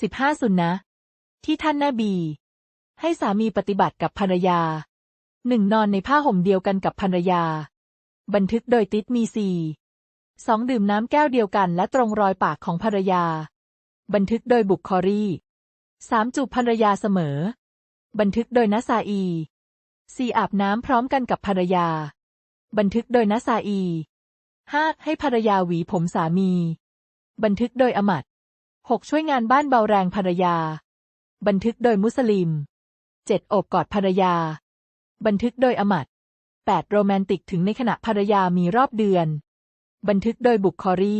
สิบห้าสุนนะ ที่ท่านนาบี ให้สามีปฏิบัติกับภรรยาหนึ่งนอนในผ้าห่มเดียวกันกับภรรยา บันทึกโดยติดมีซีสองดื่มน้ำแก้วเดียวกันและตรงรอยปากของภรรยา บันทึกโดยบุคคอรีสามจูบภรรยาเสมอ บันทึกโดยนัสซาอีสี่อาบน้ำพร้อมกันกับภรรยา บันทึกโดยนัสซาอีห้าให้ภรรยาหวีผมสามี บันทึกโดยอมัด หกช่วยงานบ้านเบาแรงภรรยา บันทึกโดยมุสลิมเจ็ดโอบกอดภรรยา บันทึกโดยอมัดแปดโรแมนติกถึงในขณะภรรยามีรอบเดือน บันทึกโดยบุคคอรี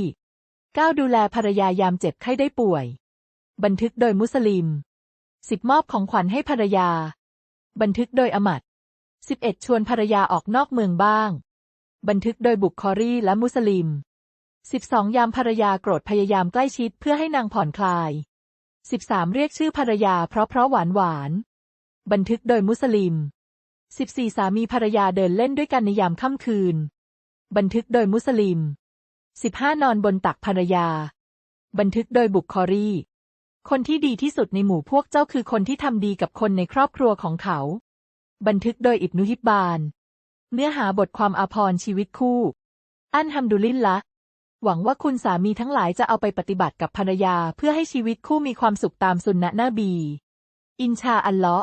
เก้าดูแลภรรยายามเจ็บไข้ได้ป่วย บันทึกโดยมุสลิมสิบมอบของขวัญให้ภรรยา บันทึกโดยอมัดสิบเอ็ดชวนภรรยาออกนอกเมืองบ้าง บันทึกโดยบุคคอรีและมุสลิม สิบสองยามภรรยาโกรธพยายามใกล้ชิดเพื่อให้นางผ่อนคลายสิบสามเรียกชื่อภรรยาเพราะเพราะหวานหวาน บันทึกโดยมุสลิมสิบสี่สามีภรรยาเดินเล่นด้วยกันในยามค่ำคืน บันทึกโดยมุสลิมสิบห้านอนบนตักภรรยา บันทึกโดยบุคคอรีคนที่ดีที่สุดในหมู่พวกเจ้าคือคนที่ทำดีกับคนในครอบครัวของเขา บันทึกโดยอิบนุฮิบบาน เนื้อหาบทความอาภรณ์ชีวิตคู่ อันฮัมดุลิลละ หวังว่าคุณสามีทั้งหลายจะเอาไปปฏิบัติกับภรรยาเพื่อให้ชีวิตคู่มีความสุขตามสุนนะนบี อินชาอัลเลาะ